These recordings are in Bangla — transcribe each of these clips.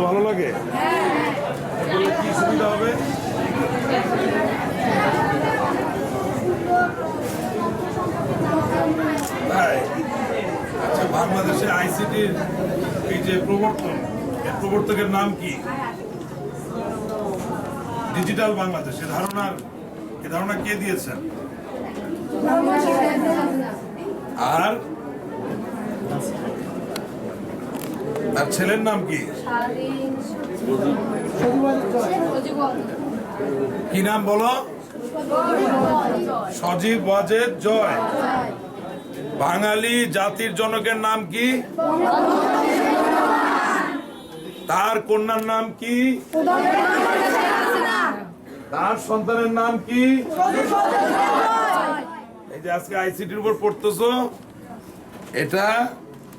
ভালো লাগে? কি সুবিধা হবে? আচ্ছা বাংলাদেশে আইসিটির এই যে প্রবর্তন এর প্রবর্তকের নাম কি? ডিজিটাল বাংলাদেশ এ ধারণার এ ধারণা কে দিয়েছেন আর? তার ছেলের নাম কি? কি নাম বলো? সজীব ওয়াজেদ জয়। বাঙালি জাতির জনকের নাম কি? তার কন্যার নাম কি? তার সন্তানের নাম কি? এই যে আজকে আইসিটির উপর পড়তেছো। এটা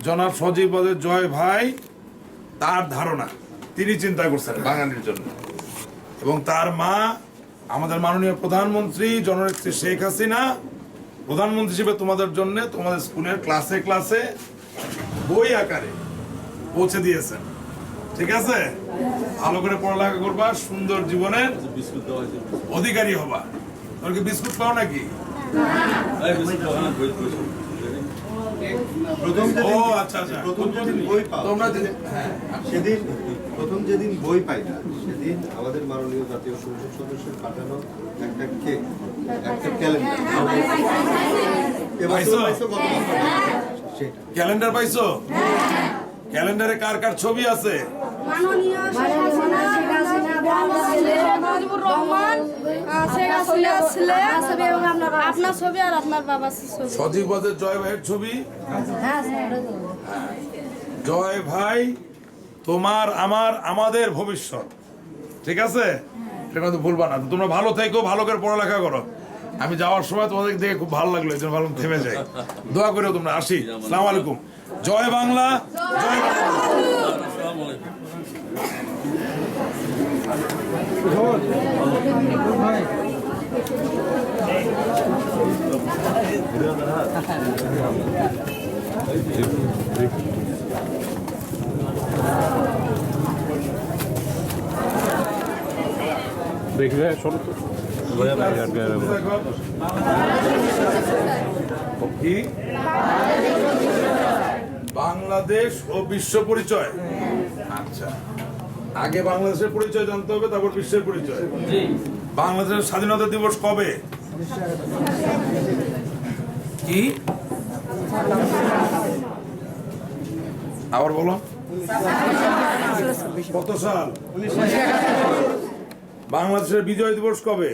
জনাব সজীব জয় ভাই। তার ধারণা তিনি চিন্তা করছেন। বাঙালির জন্য। এবং তার মা আমাদের মাননীয় প্রধানমন্ত্রী জননেত্রী শেখ হাসিনা প্রধানমন্ত্রী হিসেবে তোমাদের জন্য তোমাদের স্কুলের ক্লাসে ক্লাসে বই আকারে পৌঁছে দিয়েছেন। ঠিক আছে? ভালো করে পড়ালেখা করবা সুন্দর জীবনের অধিকারী হবা। তোর কি বিস্কুট পাও নাকি? প্রথম যেদিন আচ্ছা আচ্ছা। প্রথম যেদিন বই পাও তোমরা যে- হ্যাঁ। সেদিন প্রথম যেদিন বই পাই না সেদিন আমাদের মাননীয় জাতীয় সংসদ সদস্যের পাঠানো একটা কেক একটা ক্যালেন্ডার। ক্যালেন্ডার পাইছো? ক্যালেন্ডারে কার কার ছবি আছে? মাননীয় হাসিনা, রহমান শেখ হাসিনা ছেলে আপনার ছবি আর আপনার বাবার ছবি। সজীব ওয়াজেদ জয় ভাইয়ের ছবি? হ্যাঁ জয় ভাই তোমার আমার আমাদের ভবিষ্যৎ। ঠিক আছে? এটা কিন্তু ভুলবা না। তোমরা ভালো থেকো ভালো করে পড়ালেখা করো। আমি যাওয়ার সময় তোমাদের দেখে খুব ভালো লাগল এই জন্য ভালো থেমে যাই। দোয়া করে তোমরা। আসি। সালাম আলাইকুম। জয় বাংলা জয় বাংলা। তো। কি? বাংলাদেশ ও বিশ্ব পরিচয়। আচ্ছা। আগে বাংলাদেশের পরিচয় জানতে হবে তারপর বিশ্বের পরিচয়। বাংলাদেশের স্বাধীনতা দিবস কবে? কি? আবার বলো। কত সাল? বাংলাদেশের বিজয় দিবস কবে?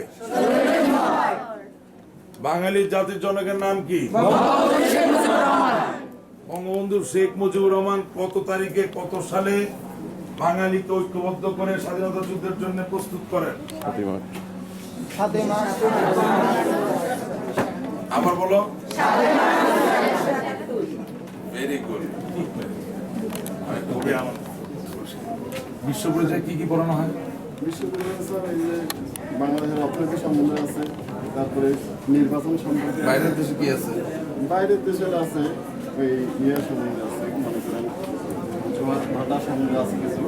বাঙালির জাতির জনকের নাম কি? বঙ্গবন্ধু শেখ মুজিবুর রহমান কত তারিখে, কত সালে বাঙালিকে ঐক্যবদ্ধ করে স্বাধীনতা যুদ্ধের জন্য প্রস্তুত করেন? আবার বলো। ভেরি গুড বিশ্ব পরিচয় কি কি পড়ানো হয়? বিশ্ববিদ্যালয় স্যার এই যে বাংলাদেশের অর্থনীতি সম্বন্ধে আছে তারপরে নির্বাচন সম্পর্কে বাইরের দেশে কি আছে? বাইরের দেশের আছে ওই ইয়ে সম্বন্ধে আছে মনে করেন জোয়ার ভাটা সম্বন্ধে আছে কিছু।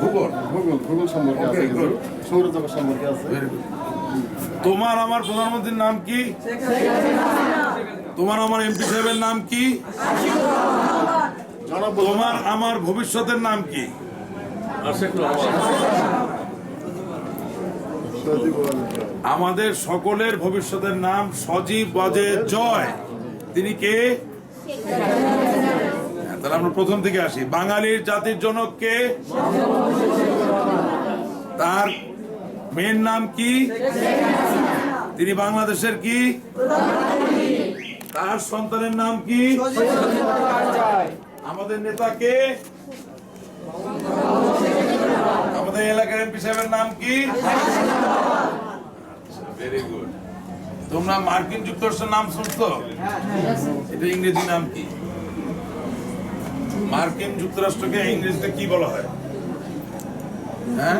ভূগোল? ভূগোল ভূগোল সম্পর্কে আছে কিছু। সৌরজগৎ সম্পর্কে আছে। তোমার আমার প্রধানমন্ত্রীর নাম কি? তোমার আমার এমপি সাহেবের নাম কি? জনাব তোমার আমার ভবিষ্যতের নাম কি? আমাদের সকলের ভবিষ্যতের নাম সজীব বাজে জয়। তিনি কে? হ্যাঁ, তাহলে আমরা প্রথম থেকে আসি। বাঙালির জাতির জনক কে? তার মেয়ের নাম কি? তিনি বাংলাদেশের কি? তার সন্তানের নাম কি? আমাদের নেতা কে? আমাদের এলাকার এমপি সাহেবের নাম কি? ভেরি গুড তোমরা মার্কিন যুক্তরাষ্ট্রের নাম শুনছো? এটা ইংরেজি নাম কি? মার্কিন যুক্তরাষ্ট্রকে ইংরেজিতে কি বলা হয়? হ্যাঁ?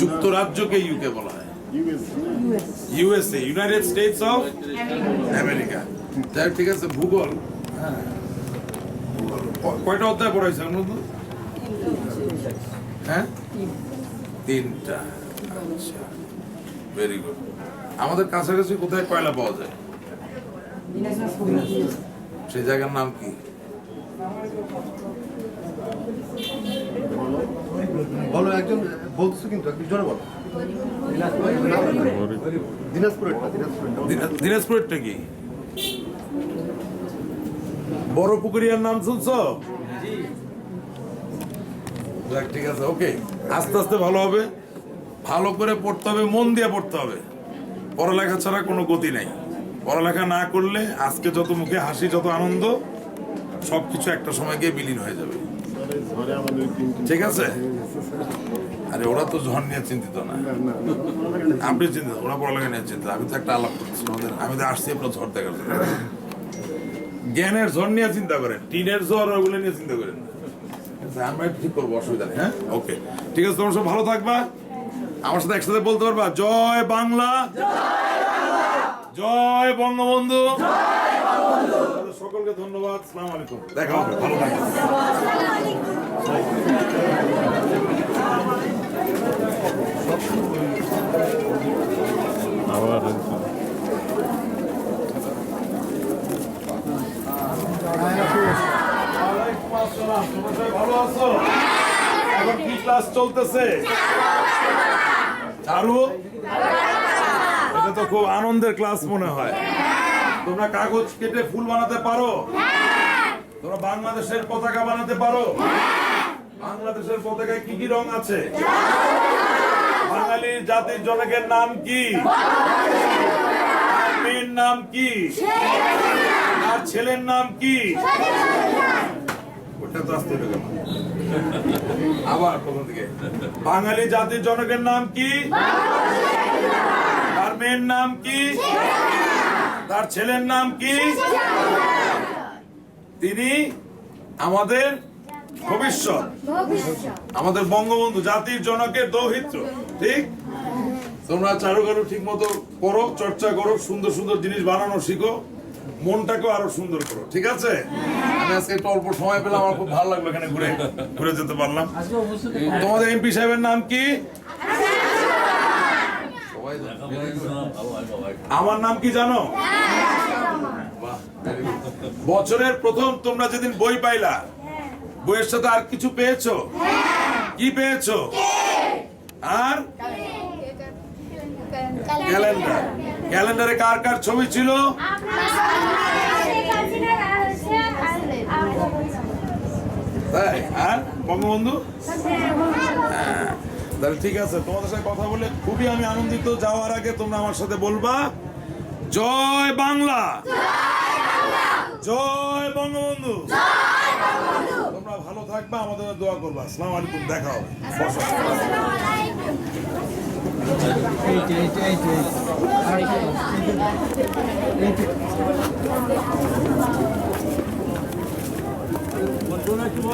যুক্তরাজ্যকে ইউকে বলা হয়। US USA United States of America হোক, ঠিক আছে ভূগোল। হ্যাঁ। কয়টা অধ্যায় পড়াইছে অনুদ হ্যাঁ? তিনটা। আচ্ছা। ভেরি গুড আমাদের কাছাকাছি কোথায় কয়লা পাওয়া যায়? সেই জায়গার নাম কি? বলো। একজন বলছো কিন্তু জোরে বলো। দিনাজপুরেরটা কি? বড় পুকুরিয়ার নাম শুনছো? যাক, ঠিক আছে ওকে আস্তে আস্তে ভালো হবে। ভালো করে পড়তে হবে মন দিয়ে পড়তে হবে। পড়ালেখা ছাড়া কোনো গতি নাই। পড়ালেখা না করলে আজকে যত মুখে হাসি যত আনন্দ সবকিছু একটা সময় গিয়ে বিলীন হয়ে যাবে। ঠিক আছে? আরে ওরা তো ঝড় নিয়ে চিন্তিত না। আপনি চিন্তিত ওরা পড়ালেখা নিয়ে চিন্তিত। আমি তো একটা আলাপ করছি আমি তো আসছি আপনার ঝড় দেখার জন্য। জ্ঞানের ঝড় নিয়ে চিন্তা করেন টিনের ঝড় ওগুলো নিয়ে চিন্তা করেন না। আছে, আমরা ঠিক করব অসুবিধা নেই হ্যাঁ? ওকে ঠিক আছে তোমরা সব ভালো থাকবা। আমার সাথে একসাথে বলতে পারবা জয় বাংলা। জয় বঙ্গবন্ধু। সকলকে ধন্যবাদ সালাম আলাইকুম। দেখা হবে ভালো থাকবেন আবার ওয়ালাইকুম আসসালাম। তোমরা সবাই ভালো আছো? এখন কি ক্লাস চলতেছে। চারু এটা তো খুব আনন্দের ক্লাস মনে হয়। তোমরা কাগজ কেটে ফুল বানাতে পারো? তোমরা বাংলাদেশের পতাকা বানাতে পারো? বাংলাদেশের পতাকায় কি কি রং আছে? বাঙালির জাতির জনকের নাম কি? নাম কি? তার ছেলের নাম কি? আবার প্রথম থেকে বাঙালি জাতির জনকের নাম কি? তার মেয়ের নাম কি? তার ছেলের নাম কি? তিনি আমাদের ভবিষ্যৎ। আমাদের বঙ্গবন্ধু জাতির জনকের দৌহিত্র। ঠিক? তোমরা চারুকারু ঠিক মতো করো চর্চা করো, সুন্দর সুন্দর জিনিস বানানো শিখো। মনটাকেও আরও সুন্দর করো ঠিক আছে? আমি আজকে একটু অল্প সময় পেলাম আমার খুব ভালো লাগল এখানে ঘুরে ঘুরে যেতে পারলাম। তোমাদের এমপি সাহেবের নাম কি? আমার নাম কি জানো. বছরের প্রথম তোমরা যেদিন বই পাইলা বইয়ের সাথে আর কিছু পেয়েছ? কি পেয়েছ? আর? ক্যালেন্ডার। ক্যালেন্ডারে। কার কার ছবি ছিল? তাই হ্যাঁ বঙ্গবন্ধু হ্যাঁ, তাহলে ঠিক আছে তোমাদের সাথে কথা বলে খুবই আমি আনন্দিত। যাওয়ার আগে তোমরা আমার সাথে বলবা জয় বাংলা। জয় বঙ্গবন্ধু। তোমরা ভালো থাকবা আমাদের দোয়া করবা। আসসালাম আলাইকুম দেখা হবে। এই